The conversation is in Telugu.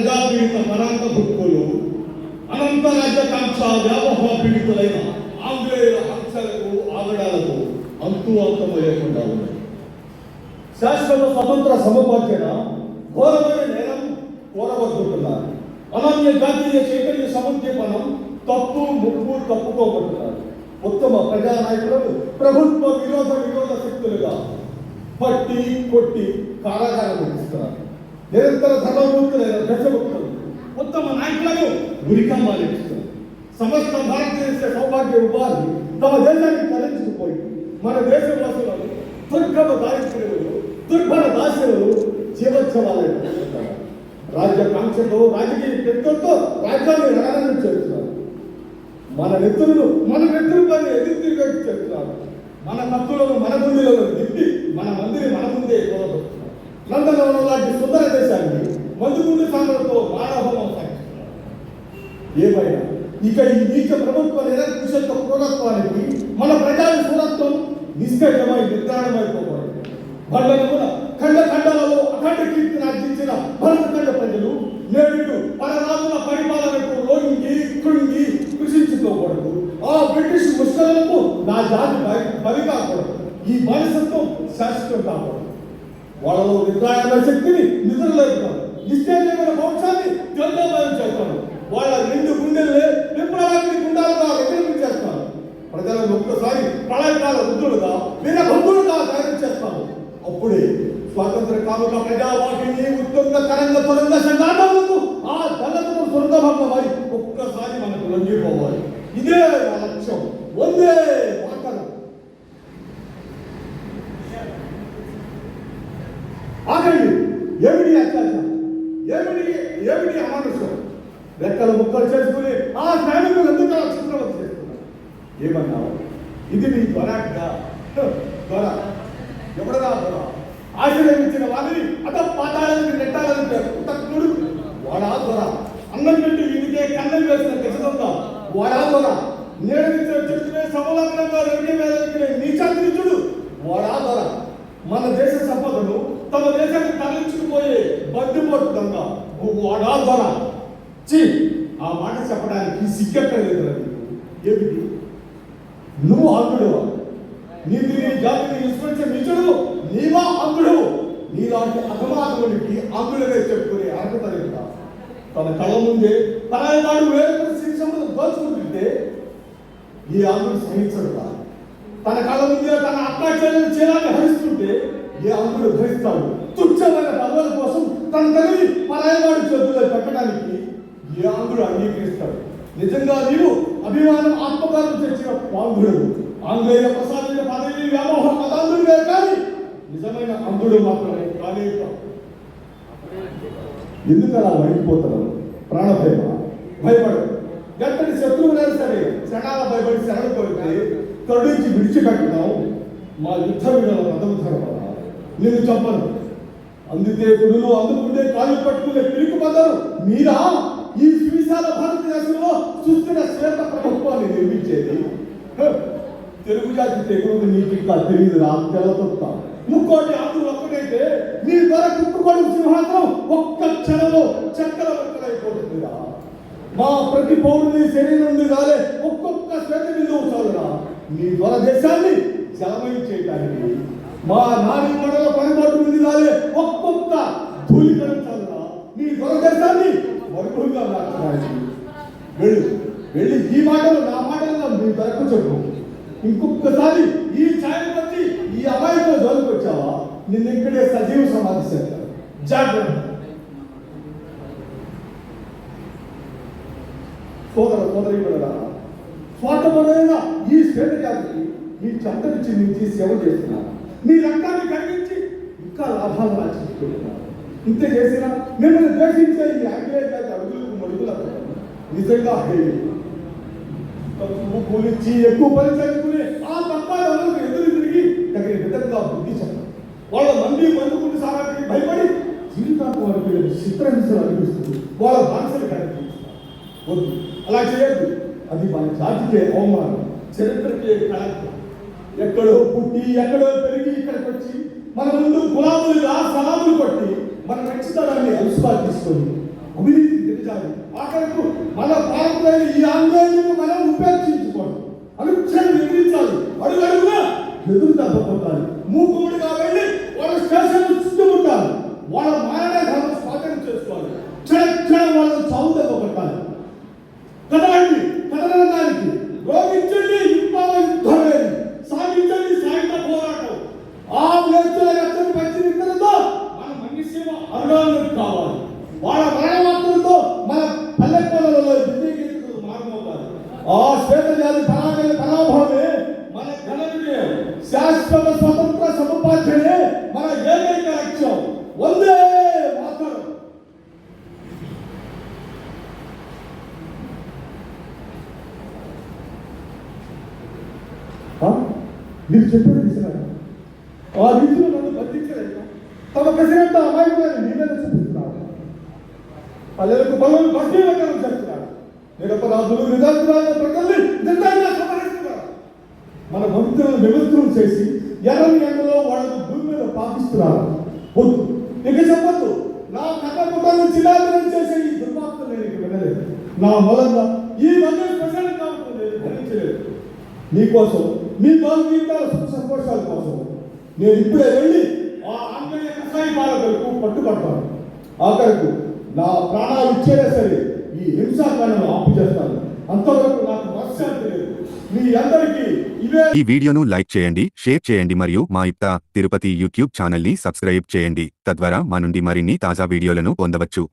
ప్రజాపీడిత పరాంత భుక్కులు అనంత రాజ్యకాంక్ష వ్యామోహ పీడితులైన ఆంగ్లేయుల హంసలకు ఆగడాలకు అంతు అంతము లేకుండా ఉన్నాయి శాశ్వత స్వతంత్ర సమపాధ్యత ఘోరమైన నేరం కోరబడుతున్నారు. అనన్య జాతీయ చైతన్య సముద్యమనం తప్పు ముప్పు తప్పుకోబడుతున్నారు. ఉత్తమ ప్రజానాయకులను ప్రభుత్వ విరోధ విరోధ శక్తులుగా పట్టి కొట్టి కారాగారం ఇస్తున్నారు నిరంతర ధర్మభక్తులైన దశభక్తులు ఉత్తమ నాయకులను ఉరికమ్మాలు సమస్త భారతదేశ సౌభాగ్య ఉపాధి తమ దేశానికి తరలించుకుపోయి మన దేశవాసులను దుర్గమ దారిద్ర్యులు దుర్భర దాసులు జీవోత్సవాలను రాజ్య కాంక్షతో రాజకీయ పెద్దలతో రాజ్యాన్ని రగడం చేస్తున్నారు. మన నెత్తులను మన నెత్తులపై ఎదురు తిరిగి చేస్తున్నారు. మన తప్పులను మన ముందులను దిప్పి మన మందిని మన ముందే కూడబడుతున్నారు లండన్ లాంటి సుందర దేశాన్ని మందు సాగులతో మానవహోమం సాగిస్తున్నారు ఏమైనా? ఇక ఈ నీచ ప్రభుత్వ నిరంకుశత్వ క్రూరత్వానికి మన ప్రజల సూరత్వం నిష్కర్యమై నిర్ధారణమైపోకూడదు కూడా ఖండ ఖండాలలో అఖండ కీర్తిని ఆర్జించిన భరతఖండ ప్రజలు నేడు పరరాజుల పరిపాలనకు లోంగి కృంగి కృషించుకోకూడదు. ఆ బ్రిటిష్ ముష్కలకు నా జాతి బలి- బలి కాకూడదు ఈ బానిసత్వం శాశ్వతం కాకూడదు. వాళ్ళలో నిద్రాయణ శక్తిని నిద్రలేపుతారు. నిశ్చయమైన మోక్షాన్ని జల్దోమయం చేస్తాడు వాళ్ళ రెండు గుండెల్ని విప్లవాన్ని గుండాలుగా వ్యతిరేకించేస్తారు ప్రజలను ఒక్కసారి ప్రళయకాల వృద్ధులుగా వీరబంధులుగా తయారు చేస్తాము అప్పుడే స్వాతంత్ర కాముక ప్రజావాహిని ఉత్తుంగ తరంగ తురంగ సంఘాటనకు ఆ దళితులు సొంతభంగమై ఒక్కసారి మనకు లొంగిపోవాలి ఇదే నా లక్ష్యం వందే మాతరం ఆగండి ఏమిటి అత్యాచారం ఏమిటి ఏమిటి అమానుషం వాళ్ళు ముక్కలు చేసుకుని ఆ సైనికులు ఎందుకు అలా చిత్రవత చేస్తున్నారు ఏమన్నావు? ఇది నీ త్వరగా. త్వర. ఎవడరా త్వర? ఆశీర్వదించిన వారిని అత పాతాళానికి నెట్టాలని తక్కుడు వాడా త్వర? అన్నం పెట్టి ఇంటికే కన్నం వేసిన ఖచ్చితంగా వాడా త్వర? నేడు చెట్టునే సమలగ్నంగా రెండు వేల నీచాంతిచుడు వాడా త్వర? మన దేశ సంపదను తమ దేశానికి తరలించుకుపోయే బద్దుపోటు దొంగ. వాడా త్వర? చి ఆ మాట చెప్పడానికి సిగ్గక్కర్లేదు ఏమిటి? నువ్వు అంధుడు నీ జాతిని విస్మరించే నిజుడు నీవా అంధుడు నీలాంటి అధమాధమునికి అంధుడనే చెప్పుకునే అర్హత లేదు? తన కళ్ళ ముందే తన నాడు వేరే శిక్షణ దోచుకుంటుంటే ఈ అంధుడు సహించడుగా తన కళ్ళ ముందే తన అక్కాచెల్లెలు చేయాలని హరిస్తుంటే ఏ అంధుడు భరిస్తాడు తుచ్చమైన పదవుల కోసం తన తల్లి ఏ అంగీకరిస్తాడు. నిజంగా నీవు అభిమానం ఆత్మకారం తెచ్చిన పాంగుడు ఆంగ్లేయ ప్రసాదించిన పదవి వ్యామోహం పదాంధ్రుడే కానీ నిజమైన అంధుడు మాత్రమే కానే ఎందుకు అలా వణికిపోతున్నావు ప్రాణభయమ భయపడు గట్టని శత్రువులైనా సరే క్షణాల భయపడి శరణు కోరితే కడుంచి విడిచిపెట్టడం మా యుద్ధ విధాన పదవి ధర్మ నేను చెప్పను అందుకే గురులు అందుకుంటే కాలు పట్టుకునే పిలుపు పదరు మీరా? ఈ సువిశాల భారతదేశంలో సుస్థిర శ్వేత ప్రభుత్వాన్ని నిర్మించేది. తెలుగు జాతి తెగులు నీకు ఇంకా తెలియదురా తెల్లతొక్క ముక్కోటి ఆకులు ఒక్కటైతే నీ ద్వారా కుట్టుబడి సింహాసనం ఒక్క క్షణంలో చక్కల బట్టలైపోతుందిరా మా ప్రతి పౌరుని శరీరం నుండి రాలే ఒక్కొక్క శ్వేత బిందువు చాలురా. నీ ద్వారా దేశాన్ని జలమయం చేయడానికి మా నాని మండల పనిపాటు నుండి రాలే ఒక్కొక్క ధూళికరం చాలురా. నీ ద్వారా దేశాన్ని మరుగుగా మార్చడానికి వెళ్ళు వెళ్ళి. ఈ మాటలు నా మాటలు మీ తరపు చెప్పు. ఇంకొకసారి ఈ ఛాయపతి ఈ అమాయకుల జోలికి వచ్చావా నిన్ను ఇక్కడే సజీవ సమాధి చేస్తారు జాగ్రత్త. సోదర సోదరి కూడా స్వార్థపరమైన ఈ శ్వేత జాతికి మీ చందను చిందించి సేవ చేస్తున్నారు. మీ రక్తాన్ని కలిగించి ఇంకా లాభాలు ఆశిస్తున్నారు ఇంత చేసినా మిమ్మల్ని ద్వేషించే ఈ ఆంగ్లేయ జాతి అడుగులకు నిజంగా హేయం కూలించి ఎక్కువ పని చేసుకుని ఆ తక్కువ ఎదురు తిరిగి దగ్గర విధంగా బుద్ధి చెప్పాలి వాళ్ళ మంది మందుకుంటు సారానికి భయపడి జీవితాంతం వారికి చిత్రహింసలు అనిపిస్తుంది. వాళ్ళ బానిసలు కనిపిస్తారు వద్దు. అలా చేయొద్దు. అది మన జాతికే అవమానం. చరిత్రకే కళంకం. ఎక్కడో పుట్టి ఎక్కడో పెరిగి ఇక్కడికి వచ్చి మన ముందు గులాబులుగా సలాములు కొట్టి మన పెంచుతారాన్ని హౌస్గా తీసుకొని అభివృద్ధి దిగజాలి ఆఖరకు మన పాలకులైన ఈ ఆందోళనకు అరుణాలు వాళ్ళ మరణవార్తలతో మన పల్లెటూళ్ళలో విజయగీతకు మారమవుతారు. ఆ శ్వేత జాతి పరాగల పరాభవమే మన ఘన శాశ్వత స్వతంత్ర సముపార్జనే మన ఏకైక లక్ష్యం. వందే మాతరం. మీరు చెప్పారు విసిరారు ఆ రీతిలో నన్ను బంధించలేదు తమ ప్రెసిడెంట్ అమాయకులని మీ మీద చూపిస్తున్నారు పల్లెలకు పనులు భక్తివంతం చేస్తున్నారు. నిరపరాధులు నిరాధురాల ప్రజల్ని నిజంగా సంహరిస్తున్నారు మన భక్తులను వ్యవస్థలు చేసి ఎర్రని ఎండలో వాళ్ళకు భూమి మీద పాపిస్తున్నారు వద్దు. ఇక చెప్పద్దు. నా కథ కుటుంబం చిరాదనం చేసే ఈ దుర్మార్గం నేను ఇక వినలేదు. నా మూలంగా ఈ మంది ప్రజలు కాబట్టి నేను భరించలేదు నీకోసం మీ బాగు జీవితాల సుఖ సంతోషాల కోసం నేను ఇప్పుడే వెళ్ళి ఆ ఆంగ్లేయ కషాయి మాల వరకు పట్టుబడతాను. ఆఖరకు నా ప్రాణాలు ఇచ్చేదే సరే ఈ హింసాకాండను ఆపు చేస్తాను. అంతవరకు నాకు మనశ్శాంతి లేదు మీ అందరికీ ఇవే ఈ వీడియోను లైక్ చేయండి షేర్ చేయండి మరియు మా ఇప్తా తిరుపతి యూట్యూబ్ ఛానల్ని సబ్స్క్రైబ్ చేయండి. తద్వారా మా నుండి మరిన్ని తాజా వీడియోలను పొందవచ్చు.